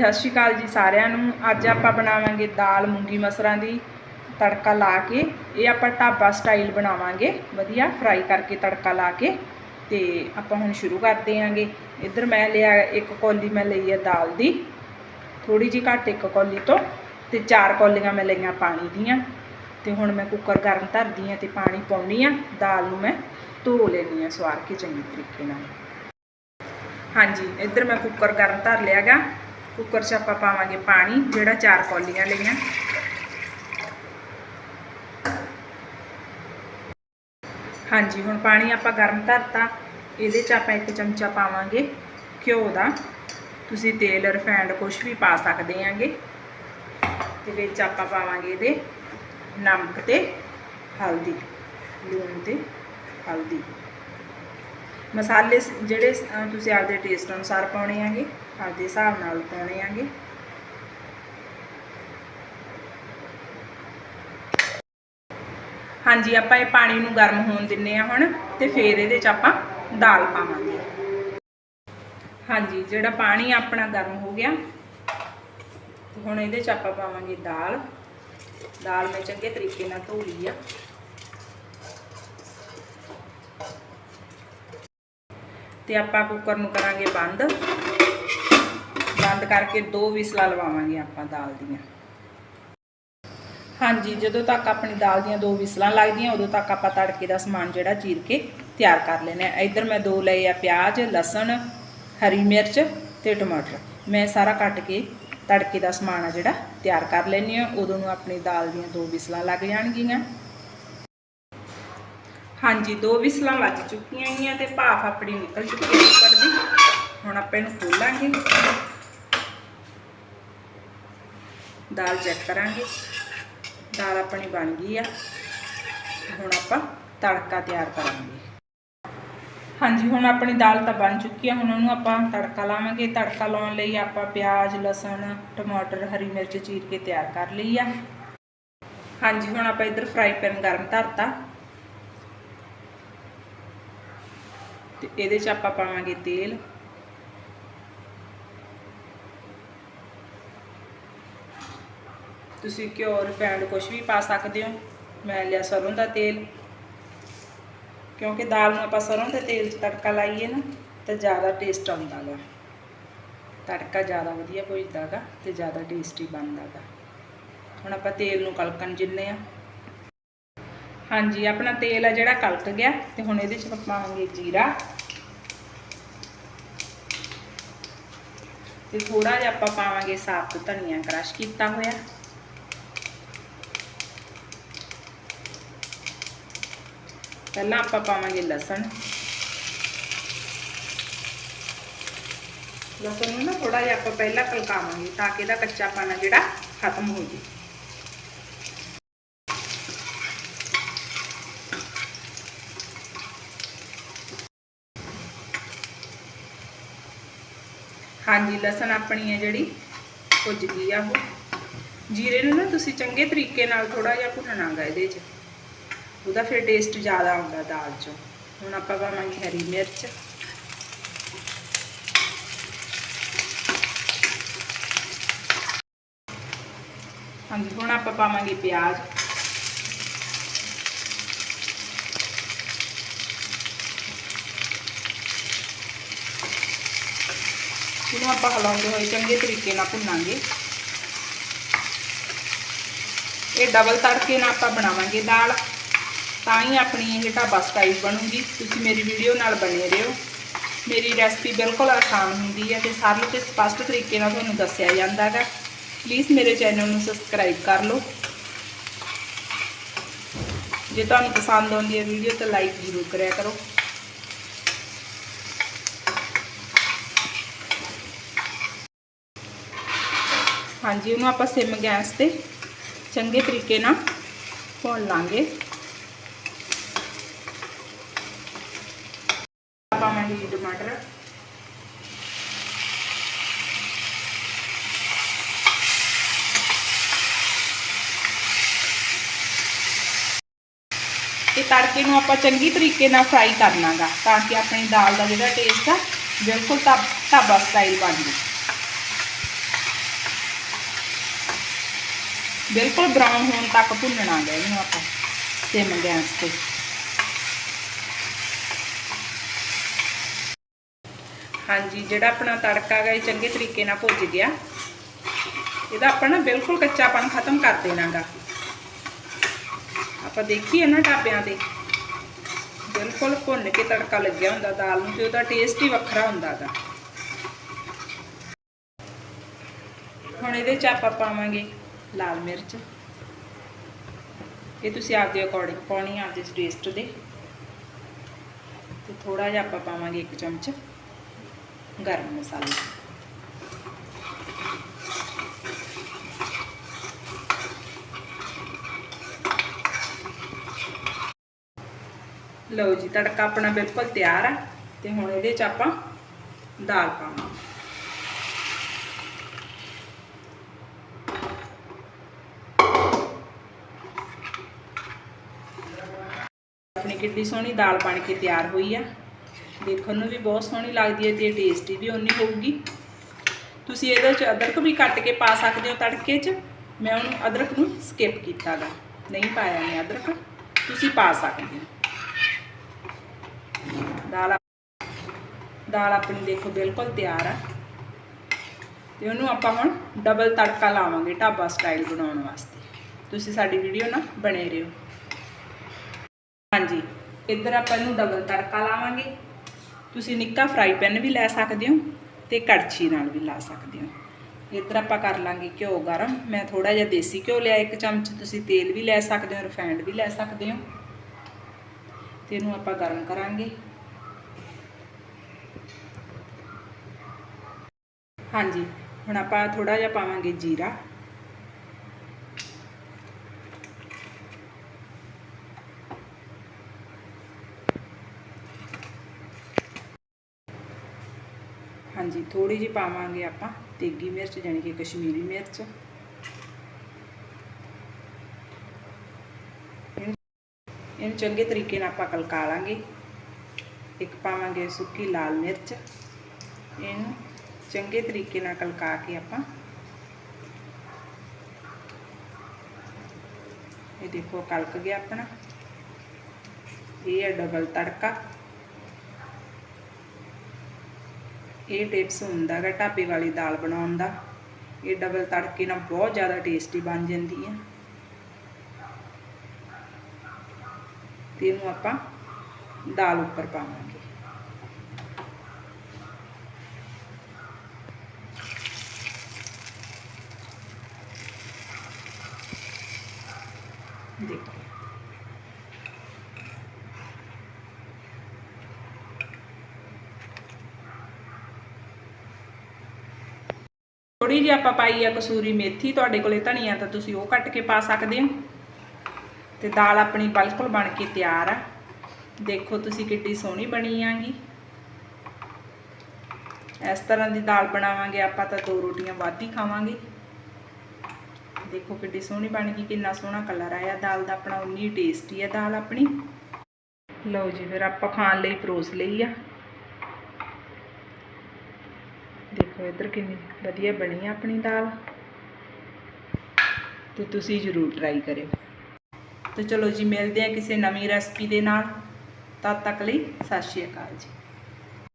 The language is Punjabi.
ਸਤਿ ਸ਼੍ਰੀ ਅਕਾਲ ਜੀ ਸਾਰਿਆਂ ਨੂੰ। ਅੱਜ ਆਪਾਂ ਬਣਾਵਾਂਗੇ ਦਾਲ ਮੂੰਗੀ ਮਸਰਾਂ ਦੀ ਤੜਕਾ ਲਾ ਕੇ, ਇਹ ਆਪਾਂ ਢਾਬਾ ਸਟਾਈਲ ਬਣਾਵਾਂਗੇ। ਵਧੀਆ ਫਰਾਈ ਕਰਕੇ ਤੜਕਾ ਲਾ ਕੇ ਤੇ ਆਪਾਂ ਹੁਣ ਸ਼ੁਰੂ ਕਰਦੇ ਆਂਗੇ। ਇੱਧਰ ਮੈਂ ਲਿਆ ਇੱਕ ਕੌਲੀ ਮੈਂ ਲਈ ਹੈ ਦਾਲ ਦੀ। ਥੋੜੀ ਜਿਹੀ ਘੱਟ ਇੱਕ ਕੌਲੀ ਤੋਂ ਤੇ ਚਾਰ ਕੌਲੀਆਂ ਮੈਂ ਲਈਆਂ ਪਾਣੀ ਦੀਆਂ। ਤੇ ਹੁਣ ਮੈਂ ਕੁੱਕਰ ਗਰਮ ਧਰਦੀ ਆ ਤੇ ਪਾਣੀ ਪਾਉਣੀ ਆ। ਦਾਲ ਨੂੰ ਮੈਂ ਧੋ ਲੈਣੀ ਆ ਸਵਾਰ ਕੇ ਚੰਗੇ ਤਰੀਕੇ ਨਾਲ। ਹਾਂਜੀ, ਇੱਧਰ ਮੈਂ ਕੁੱਕਰ ਗਰਮ ਧਰ ਲਿਆਗਾ ਕੁੱਕਰ 'ਚ ਆਪਾਂ ਪਾਵਾਂਗੇ ਪਾਣੀ, ਜਿਹੜਾ ਚਾਰ ਕੌਲੀਆਂ ਲਈਆਂ। ਹਾਂਜੀ, ਹੁਣ ਪਾਣੀ ਆਪਾਂ ਗਰਮ ਕਰਤਾ ਇਹਦੇ 'ਚ ਆਪਾਂ ਇੱਕ ਚਮਚਾ ਪਾਵਾਂਗੇ ਘਿਓ ਦਾ। ਤੁਸੀਂ ਤੇਲ ਰਿਫਾਈਂਡ ਕੁਝ ਵੀ ਪਾ ਸਕਦੇ ਆਂਗੇ। ਤੇ ਵਿੱਚ ਆਪਾਂ ਪਾਵਾਂਗੇ ਇਹਦੇ ਨਮਕ ਤੇ ਹਲਦੀ, ਲੂਣ ਤੇ ਹਲਦੀ। ਮਸਾਲੇ ਜਿਹੜੇ ਤੁਸੀਂ ਆਪਦੇ ਟੇਸਟ ਅਨੁਸਾਰ ਪਾਉਣੇ ਆਂਗੇ, ਆਪਦੇ ਹਿਸਾਬ ਨਾਲ ਪਾਉਣੇ ਆਂਗੇ। ਹਾਂਜੀ, ਆਪਾਂ ਇਹ ਪਾਣੀ ਨੂੰ ਗਰਮ ਹੋਣ ਦਿੰਨੇ ਆ ਹੁਣ ਤੇ ਫਿਰ ਇਹਦੇ ਚ ਆਪਾਂ ਦਾਲ ਪਾਵਾਂਗੇ। ਹਾਂਜੀ, ਜਿਹੜਾ ਪਾਣੀ ਆਪਣਾ ਗਰਮ ਹੋ ਗਿਆ, ਹੁਣ ਇਹਦੇ ਚ ਆਪਾਂ ਪਾਵਾਂਗੇ ਦਾਲ। ਦਾਲ ਮੈਂ ਚੰਗੇ ਤਰੀਕੇ ਨਾਲ ਧੋ ਲਈ ਆ। ਤੇ ਆਪਾਂ ਕੁੱਕਰ ਨੂੰ ਕਰਾਂਗੇ ਬੰਦ। ਬੰਦ ਕਰਕੇ ਦੋ ਵਿਸਲਾਂ ਲਵਾਵਾਂਗੇ ਆਪਾਂ ਦਾਲ ਦੀਆਂ। ਹਾਂਜੀ, ਜਦੋਂ ਤੱਕ ਆਪਣੀ ਦਾਲ ਦੀਆਂ ਦੋ ਵਿਸਲਾਂ ਲੱਗਦੀਆਂ, ਉਦੋਂ ਤੱਕ ਆਪਾਂ ਤੜਕੇ ਦਾ ਸਮਾਨ ਜਿਹੜਾ ਚੀਰ ਕੇ ਤਿਆਰ ਕਰ ਲੈਨੇ ਆ ਇੱਧਰ ਮੈਂ ਦੋ ਲਏ ਆ ਪਿਆਜ਼, ਲਸਣ, ਹਰੀ ਮਿਰਚ ਤੇ ਟਮਾਟਰ। ਮੈਂ ਸਾਰਾ ਕੱਟ ਕੇ ਤੜਕੇ ਦਾ ਸਮਾਨ ਆ ਜਿਹੜਾ ਤਿਆਰ ਕਰ ਲੈਨੀ ਆ ਉਦੋਂ ਨੂੰ ਆਪਣੀ ਦਾਲ ਦੀਆਂ ਦੋ ਵਿਸਲਾਂ ਲੱਗ ਜਾਣਗੀਆਂ। ਹਾਂਜੀ, ਦੋ ਵਿਸਲਾਂ ਵੱਜ ਚੁੱਕੀਆਂ ਗਈਆਂ ਤੇ ਭਾਫ ਆਪਣੀ ਨਿਕਲ ਚੁੱਕੀ ਹੈ ਕੁੱਕਰ ਦੀ। ਹੁਣ ਆਪਾਂ ਇਹਨੂੰ ਖੋਲਾਂਗੇ। ਦਾਲ ਚੈੱਕ ਕਰਾਂਗੇ। ਦਾਲ ਆਪਣੀ ਬਣ ਗਈ ਆ। ਹੁਣ ਆਪਾਂ ਤੜਕਾ ਤਿਆਰ ਕਰਾਂਗੇ। ਹਾਂਜੀ, ਹੁਣ ਆਪਣੀ ਦਾਲ ਤਾਂ ਬਣ ਚੁੱਕੀ ਆ। ਹੁਣ ਉਹਨੂੰ ਆਪਾਂ ਤੜਕਾ ਲਾਵਾਂਗੇ। ਤੜਕਾ ਲਾਉਣ ਲਈ ਆਪਾਂ ਪਿਆਜ਼, ਲਸਣ, ਟਮਾਟਰ, ਹਰੀ ਮਿਰਚ ਚੀਰ ਕੇ ਤਿਆਰ ਕਰ ਲਈ ਆ। ਹਾਂਜੀ, ਹੁਣ ਆਪਾਂ ਇੱਧਰ ਫਰਾਈ ਪੈਨ ਗਰਮ ਧਰਤਾ। ਤੇ ਇਹਦੇ 'ਚ ਆਪਾਂ ਪਾਵਾਂਗੇ ਤੇਲ। ਤੁਸੀਂ ਘਿਓ ਰਿਫਾਈਂਡ ਕੁਝ ਵੀ ਪਾ ਸਕਦੇ ਹੋ। ਮੈਂ ਲਿਆ ਸਰੋਂ ਦਾ ਤੇਲ। ਕਿਉਂਕਿ ਦਾਲ ਨੂੰ ਆਪਾਂ ਸਰੋਂ ਦੇ ਤੇਲ 'ਚ ਤੜਕਾ ਲਾਈਏ ਨਾ, ਤਾਂ ਜ਼ਿਆਦਾ ਟੇਸਟ ਆਉਂਦਾ ਗਾ। ਤੜਕਾ ਜ਼ਿਆਦਾ ਵਧੀਆ ਭੁੱਜਦਾ ਗਾ ਤੇ ਜ਼ਿਆਦਾ ਟੇਸਟੀ ਬਣਦਾ ਗਾ। ਹੁਣ ਆਪਾਂ ਤੇਲ ਨੂੰ ਕਲਕਣ ਜਿੰਨੇ ਆ। ਹਾਂਜੀ, ਆਪਣਾ ਤੇਲ ਆ ਜਿਹੜਾ ਕਲਕ ਗਿਆ ਤੇ ਹੁਣ ਇਹਦੇ 'ਚ ਪਾਵਾਂਗੇ ਜੀਰਾ। ਤੇ ਥੋੜਾ ਜਿਹਾ ਆਪਾਂ ਪਾਵਾਂਗੇ ਸਾਬਤ ਧਨੀਆ ਕ੍ਰਸ਼ ਕੀਤਾ ਹੋਇਆ। ਪਹਿਲਾਂ ਆਪਾਂ ਪਾਵਾਂਗੇ ਲਸਣ। ਲਸਣ ਨੂੰ ਨਾ ਥੋੜਾ ਜਿਹਾ ਆਪਾਂ ਪਹਿਲਾਂ ਕਲਕਾਵਾਂਗੇ ਤਾਂ ਕਿ ਇਹਦਾ ਕੱਚਾਪਨ ਆ ਜਿਹੜਾ ਖਤਮ ਹੋ ਜੇ ਹਾਂਜੀ, ਲਸਣ ਆਪਣੀ ਹੈ ਜਿਹੜੀ ਭੁੱਜ ਗਈ ਆ ਉਹ। ਜੀਰੇ ਨੂੰ ਨਾ ਤੁਸੀਂ ਚੰਗੇ ਤਰੀਕੇ ਨਾਲ ਥੋੜਾ ਜਿਹਾ ਭੁੰਨਣਾਗਾ ਇਹਦੇ 'ਚ। ਉਹਦਾ ਫਿਰ ਟੇਸਟ ਜ਼ਿਆਦਾ ਆਉਂਦਾ ਦਾਲ 'ਚੋਂ। ਹੁਣ ਆਪਾਂ ਪਾਵਾਂਗੇ ਹਰੀ ਮਿਰਚ। ਹਾਂਜੀ, ਹੁਣ ਆਪਾਂ ਪਾਵਾਂਗੇ ਪਿਆਜ਼। ਜਿਹਨੂੰ ਆਪਾਂ ਹਲਾਉਂਦੇ ਹੋਏ ਚੰਗੇ ਤਰੀਕੇ ਨਾਲ ਭੁੰਨਾਂਗੇ। ਇਹ ਡਬਲ ਤੜਕੇ ਨਾਲ ਆਪਾਂ ਬਣਾਵਾਂਗੇ ਦਾਲ। ਤਾਂ ਹੀ ਆਪਣੀ ਇਹ ਢਾਬਾ ਸਟਾਈਲ ਬਣੂਗੀ। ਤੁਸੀਂ ਮੇਰੀ ਵੀਡੀਓ ਨਾਲ ਬਣੇ ਰਹੋ। ਮੇਰੀ ਰੈਸਪੀ ਬਿਲਕੁਲ ਆਸਾਨ ਹੁੰਦੀ ਹੈ ਤੇ ਸਰਲ ਤੇ ਸਪਸ਼ਟ ਤਰੀਕੇ ਨਾਲ ਤੁਹਾਨੂੰ ਦੱਸਿਆ ਜਾਂਦਾ ਹੈਗਾ। ਪਲੀਜ਼ ਮੇਰੇ ਚੈਨਲ ਨੂੰ ਸਬਸਕ੍ਰਾਈਬ ਕਰ ਲਓ। ਜੇ ਤੁਹਾਨੂੰ ਪਸੰਦ ਆਉਂਦੀ ਹੈ ਵੀਡੀਓ ਤਾਂ ਲਾਈਕ ਜ਼ਰੂਰ ਕਰਿਆ ਕਰੋ। ਹਾਂਜੀ, ਉਹਨੂੰ ਆਪਾਂ ਸਿਮ ਗੈਸ ਤੇ ਚੰਗੇ ਤਰੀਕੇ ਨਾਲ ਭੁੰਨ ਲਾਂਗੇ। ਮੈਂ ਜੀ ਟਮਾਟਰ ਇਹ ਤੜਕੇ ਨੂੰ ਆਪਾਂ ਚੰਗੀ ਤਰੀਕੇ ਨਾਲ ਫਰਾਈ ਕਰਨਾਗਾ ਤਾਂ ਕਿ ਆਪਣੀ ਦਾਲ ਦਾ ਜਿਹੜਾ ਟੇਸਟ ਆ, ਬਿਲਕੁਲ ਢਾਬਾ ਸਟਾਈਲ ਬਣ ਜਾਵੇ। ਬਿਲਕੁਲ ਬਰਾਊਨ ਹੋਣ ਤੱਕ ਭੁੰਨਣਾ ਗਾ ਇਹਨੂੰ ਆਪਾਂ, ਸਿਮ ਗੈਸ ਤੇ। ਹਾਂਜੀ, ਜਿਹੜਾ ਆਪਣਾ ਤੜਕਾ ਗਾ ਇਹ ਚੰਗੇ ਤਰੀਕੇ ਨਾਲ ਭੁੱਜ ਗਿਆ। ਇਹਦਾ ਆਪਾਂ ਨਾ ਬਿਲਕੁਲ ਕੱਚਾਪਣ ਖਤਮ ਕਰ ਦੇਣਾਗਾ। ਆਪਾਂ ਦੇਖੀਏ ਨਾ ਢਾਬਿਆਂ ਤੇ, ਬਿਲਕੁਲ ਭੁੰਨ ਕੇ ਤੜਕਾ ਲੱਗਿਆ ਹੁੰਦਾ ਦਾਲ ਨੂੰ ਤੇ ਉਹਦਾ ਟੇਸਟ ਹੀ ਵੱਖਰਾ ਹੁੰਦਾ ਗਾ ਹੁਣ ਇਹਦੇ ਚ ਆਪਾਂ ਪਾਵਾਂਗੇ ਲਾਲ ਮਿਰਚ। ਇਹ ਤੁਸੀਂ ਆਪਦੇ ਅਕੋਰਡਿੰਗ ਪਾਉਣੀ ਆਪਦੇ ਟੇਸਟ ਦੇ। ਤੇ ਥੋੜਾ ਜਿਹਾ ਆਪਾਂ ਪਾਵਾਂਗੇ ਇੱਕ ਚਮਚ ਗਰਮ ਮਸਾਲਾ। ਲਓ ਜੀ, ਤੜਕਾ ਆਪਣਾ ਬਿਲਕੁਲ ਤਿਆਰ ਆ। ਤੇ ਹੁਣ ਇਹਦੇ ਚ ਆਪਾਂ ਦਾਲ ਪਾਵਾਂਗੇ। ਆਪਣੀ ਕਿੱਡੀ ਸੋਹਣੀ ਦਾਲ ਬਣ ਕੇ ਤਿਆਰ ਹੋਈ ਆ। ਦੇਖਣ ਨੂੰ ਵੀ ਬਹੁਤ ਸੋਹਣੀ ਲੱਗਦੀ ਹੈ ਤੇ ਟੇਸਟੀ ਵੀ ਓਨੀ ਹੋਊਗੀ। ਤੁਸੀਂ ਇਹਦੇ ਚ ਅਦਰਕ ਵੀ ਕੱਟ ਕੇ ਪਾ ਸਕਦੇ ਹੋ ਤੜਕੇ 'ਚ। ਮੈਂ ਉਹਨੂੰ ਅਦਰਕ ਨੂੰ ਸਕਿਪ ਕੀਤਾਗਾ। ਨਹੀਂ ਪਾਇਆ ਮੈਂ ਅਦਰਕ। ਤੁਸੀਂ ਪਾ ਸਕਦੇ ਹੋ। ਦਾਲ ਦਾਲ ਆਪਣੀ ਦੇਖੋ ਬਿਲਕੁਲ ਤਿਆਰ ਆ। ਤੇ ਉਹਨੂੰ ਆਪਾਂ ਹੁਣ ਡਬਲ ਤੜਕਾ ਲਾਵਾਂਗੇ ਢਾਬਾ ਸਟਾਈਲ ਬਣਾਉਣ ਵਾਸਤੇ। ਤੁਸੀਂ ਸਾਡੀ ਵੀਡੀਓ ਨਾਲ ਬਣੇ ਰਹੋ। ਹਾਂਜੀ। ਇੱਧਰ ਆਪਾਂ ਇਹਨੂੰ ਡਬਲ ਤੜਕਾ ਲਾਵਾਂਗੇ। ਤੁਸੀਂ ਨਿੱਕਾ ਫਰਾਈ ਪੈਨ ਵੀ ਲੈ ਸਕਦੇ ਹੋ ਤੇ ਕੜਛੀ ਨਾਲ ਵੀ ਲਾ ਸਕਦੇ ਹੋ। ਇੱਧਰ ਆਪਾਂ ਕਰ ਲਾਂਗੇ ਘਿਓ ਗਰਮ। ਮੈਂ ਥੋੜਾ ਜਿਹਾ ਦੇਸੀ ਘਿਓ ਲਿਆ ਇੱਕ ਚਮਚ। ਤੁਸੀਂ ਤੇਲ ਵੀ ਲੈ ਸਕਦੇ ਹੋ ਰਿਫਾਈਨਡ ਵੀ ਲੈ ਸਕਦੇ ਹੋ। ਤੇ ਇਹਨੂੰ ਆਪਾਂ ਗਰਮ ਕਰਾਂਗੇ। ਹਾਂਜੀ, ਹੁਣ ਆਪਾਂ ਥੋੜਾ ਜਿਹਾ ਪਾਵਾਂਗੇ ਜੀਰਾ ਹਾਂਜੀ ਥੋੜੀ ਜਿਹੀ ਪਾਵਾਂਗੇ ਆਪਾਂ ਤੇਗੀ ਮਿਰਚ ਜਾਨੀ ਕਿ ਕਸ਼ਮੀਰੀ ਮਿਰਚ। ਇਹਨੂੰ ਚੰਗੇ ਤਰੀਕੇ ਨਾਲ ਆਪਾਂ ਕਲਕਾ ਲਾਂਗੇ ਇੱਕ ਪਾਵਾਂਗੇ ਸੁੱਕੀ ਲਾਲ ਮਿਰਚ। ਇਹਨੂੰ ਚੰਗੇ ਤਰੀਕੇ ਨਾਲ ਕਲਕਾ ਕੇ ਆਪਾਂ ਇਹ ਦੇਖੋ ਕਲਕ ਗਿਆ ਆਪਣਾ। ਇਹ ਹੈ ਡਬਲ ਤੜਕਾ। ਇਹ ਟਿਪਸ ਹੁੰਦਾ ਹੈ ਢਾਬੇ ਵਾਲੀ ਦਾਲ ਬਣਾਉਣ ਦਾ। ਇਹ ਡਬਲ ਤੜਕੇ ਨਾਲ ਬਹੁਤ ਜ਼ਿਆਦਾ ਟੇਸਟੀ ਬਣ ਜਾਂਦੀ ਹੈ ਤੇ ਇਹਨੂੰ ਆਪਾਂ ਦਾਲ ਉੱਪਰ ਪਾਵਾਂਗੇ। ਦੇਖੋ। ਥੋੜੀ ਜਿਹੀ ਆਪਾਂ ਪਾਈ ਆ ਕਸੂਰੀ ਮੇਥੀ, ਤੁਹਾਡੇ ਕੋਲੇ ਧਨੀਆ ਤਾਂ ਤੁਸੀਂ ਉਹ ਕੱਟ ਕੇ ਪਾ ਸਕਦੇ ਹੋ। ਤੇ ਦਾਲ ਆਪਣੀ ਬਿਲਕੁਲ ਬਣ ਕੇ ਤਿਆਰ ਆ। ਦੇਖੋ ਤੁਸੀਂ ਕਿੱਡੀ ਸੋਹਣੀ ਬਣੀ ਆਂਗੀ। ਇਸ ਤਰ੍ਹਾਂ ਦੀ ਦਾਲ ਬਣਾਵਾਂਗੇ, ਆਪਾਂ ਤਾਂ ਦੋ ਰੋਟੀਆਂ ਵੱਧ ਹੀ ਖਾਵਾਂਗੇ। ਦੇਖੋ ਕਿੱਡੀ ਸੋਹਣੀ ਬਣ ਗਈ, ਕਿੰਨਾ ਸੋਹਣਾ ਕਲਰ ਆਇਆ ਦਾਲ ਦਾ, ਆਪਣਾ ਉਨੀ ਟੇਸਟੀ ਹੈ ਦਾਲ ਆਪਣੀ। ਲਓ ਜੀ, ਫਿਰ ਆਪਾਂ ਖਾਣ ਲਈ ਪਰੋਸ ਲਈ ਆ। ਦੇਖੋ ਇੱਧਰ ਕਿੰਨੀ ਵਧੀਆ ਬਣੀ ਆ ਆਪਣੀ ਦਾਲ। ਤੇ ਤੁਸੀਂ ਜ਼ਰੂਰ ਟਰਾਈ ਕਰਿਓ। ਤੇ ਚਲੋ ਜੀ ਮਿਲਦੇ ਆ ਕਿਸੇ ਨਵੀਂ ਰੈਸਪੀ ਦੇ ਨਾਲ। ਤਦ ਤੱਕ ਲਈ ਸਤਿ ਸ਼੍ਰੀ ਅਕਾਲ ਜੀ।